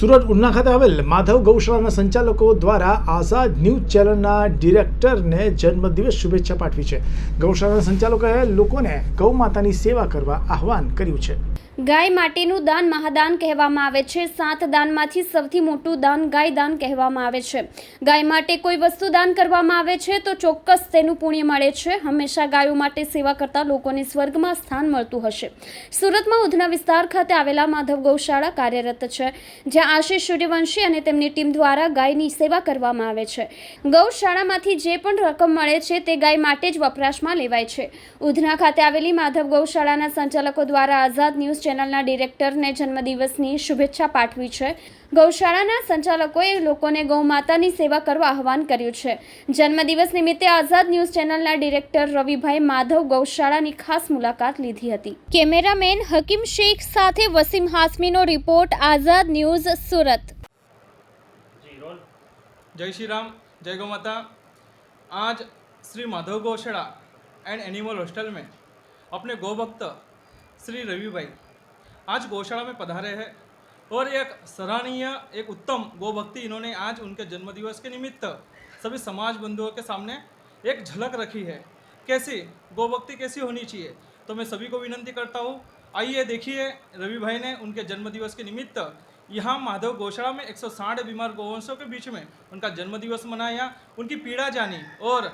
સુરત ઉના ખાતે આવેલ માધવ ગૌશાળાના સંચાલકો દ્વારા આઝાદ ન્યૂઝ ચેનલના ડિરેક્ટરને જન્મદિવસ શુભેચ્છા પાઠવી છે. ગૌશાળાના સંચાલકોએ લોકોને ગૌ માતાની સેવા કરવા આહવાન કર્યું છે. ગાય માટેનું દાન મહાદાન કહેવામાં આવે છે. સાત દાનમાંથી સૌથી મોટું દાન ગાય દાન કહેવામાં આવે છે. ગાય માટે કોઈ વસ્તુ દાન કરવામાં આવે છે તો ચોક્કસ તેનું પુણ્ય મળે છે. હંમેશા ગાયો માટે સેવા કરતા લોકોને સ્વર્ગમાં સ્થાન મળતું હશે. સુરતમાં ઉધના વિસ્તાર ખાતે આવેલા માધવ ગૌશાળા કાર્યરત છે, જ્યાં આશીષ સૂર્યવંશી અને તેમની ટીમ દ્વારા ગાયની સેવા કરવામાં આવે છે. ગૌશાળામાંથી જે પણ રકમ મળે છે તે ગાય માટે જ વપરાશમાં લેવાય છે. ઉધના ખાતે આવેલી માધવ ગૌશાળાના સંચાલકો દ્વારા આઝાદ ન્યૂઝ ચેનલના ડિરેક્ટરને જન્મદિવસની શુભેચ્છા પાઠવી છે. ગૌશાળાના સંચાલકોએ લોકોને ગૌમાતાની સેવા કરવા આહવાન કર્યું છે. જન્મદિવસ નિમિત્તે આઝાદ ન્યૂઝ ચેનલના ડિરેક્ટર રવિભાઈ માધવ ગૌશાળાની ખાસ મુલાકાત લીધી હતી. કેમેરામેન હકીમ શેખ સાથે વસીમ હાસમીનો રિપોર્ટ, આઝાદ ન્યૂઝ सूरत। जय श्री राम, जय गौ माता। आज श्री माधव गौशाला एंड एनिमल हॉस्टल में अपने गौभक्त श्री रवि भाई आज गौशाला में पधारे हैं और एक सराहनीय, एक उत्तम गौभक्ति इन्होंने आज उनके जन्मदिवस के निमित्त सभी समाज बंधुओं के सामने एक झलक रखी है। कैसी? गौभक्ति कैसी होनी चाहिए? तो मैं सभी को विनंती करता हूँ, आइए देखिए रवि भाई ने उनके जन्मदिवस के निमित्त यहाँ माधव गौशाला में 160 बीमार गौवंशों के बीच में उनका जन्मदिवस मनाया उनकी पीड़ा जानी और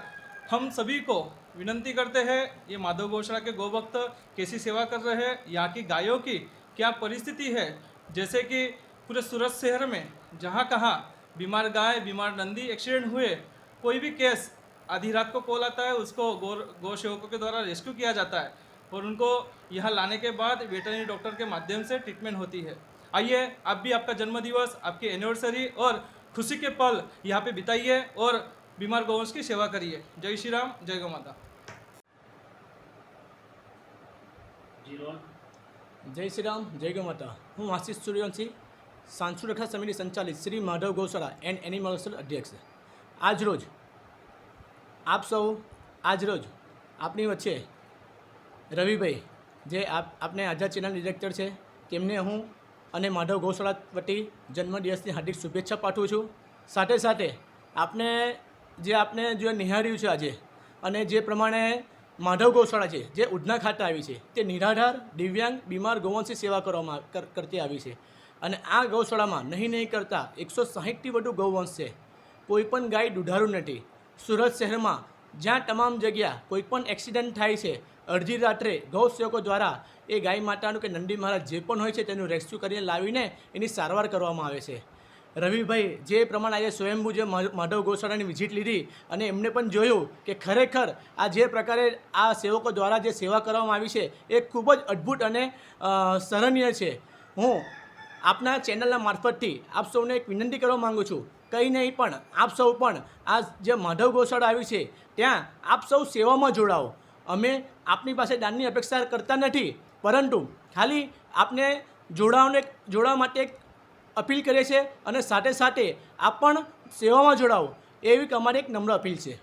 हम सभी को विनंती करते हैं, ये माधव गौशाला के गौभक्त कैसी सेवा कर रहे हैं, यहाँ की गायों की क्या परिस्थिति है? जैसे कि पूरे सूरत शहर में जहाँ कहाँ बीमार गाय, बीमार नंदी एक्सीडेंट हुए, कोई भी केस आधी रात को कॉल आता है, उसको गौ गौ सेवकों के द्वारा रेस्क्यू किया जाता है और उनको यहाँ लाने के बाद वेटरनरी डॉक्टर के माध्यम से ट्रीटमेंट होती है। आइए आप भी आपका जन्मदिवस आपकी एनिवर्सरी और खुशी के पल यहाँ पे बिताइए और बीमार गौवंश की सेवा करिए जय श्री राम जय गौ माता જય શ્રી રામ જય ગૌ માતા હું આશીષ સૂર્યવંશી સાંસ્કૃતિક સમિતિ સંચાલિત શ્રી માધવ ગૌશાળા એન્ડ એનિમલ હોસ્પિટલ અધ્યક્ષ આજરોજ આપ સૌ આજરોજ આપની વચ્ચે રવિભાઈ જે આપ આપને આઝાદ ચેનલ ડિરેક્ટર છે તેમને હું અને માધવ ગૌશાળા વતી જન્મદિવસની હાર્દિક શુભેચ્છા પાઠવું છું. સાથે સાથે આપને જે આપને જે નિહાળ્યું છે આજે અને જે પ્રમાણે માધવ ગૌશાળા છે, જે ઉધના ખાતે આવી છે, તે નિરાધાર, દિવ્યાંગ, બીમાર, ગૌવંશી સેવા કરવામાં કરતી આવી છે. અને આ ગૌશાળામાં નહીં નહીં કરતાં એકસો સાહીઠથી વધુ ગૌવંશ છે. કોઈપણ ગાય દુધારું નથી. સુરત શહેરમાં જ્યાં તમામ જગ્યા કોઈપણ એક્સિડન્ટ થાય છે અડધી રાત્રે ગૌ સેવકો દ્વારા એ ગાય માતાનું કે નંદી મહારાજ જે પણ હોય છે તેનું રેસ્ક્યુ કરીને લાવીને એની સારવાર કરવામાં આવે છે. રવિભાઈ, જે પ્રમાણે આજે સ્વયંભૂ જે માધવ ગૌશાળાની વિઝિટ લીધી અને એમને પણ જોયું કે ખરેખર આ જે પ્રકારે આ સેવકો દ્વારા જે સેવા કરવામાં આવી છે, એ ખૂબ જ અદ્ભુત અને સરણીય છે. હું આપના ચેનલના મારફતથી આપ સૌને એક વિનંતી કરવા માગું છું. કંઈ નહીં પણ આપ સૌ પણ આ જે માધવ ગૌશાળા આવી છે, ત્યાં આપ સૌ સેવામાં જોડાઓ. અમે આપની પાસે દાનની અપેક્ષા કરતા નથી, પરંતુ ખાલી આપને જોડાવને જોડાવા માટે એક અપીલ કરીએ છીએ અને સાથે સાથે આપ પણ સેવામાં જોડાઓ એવી અમારી એક નમ્ર અપીલ છે.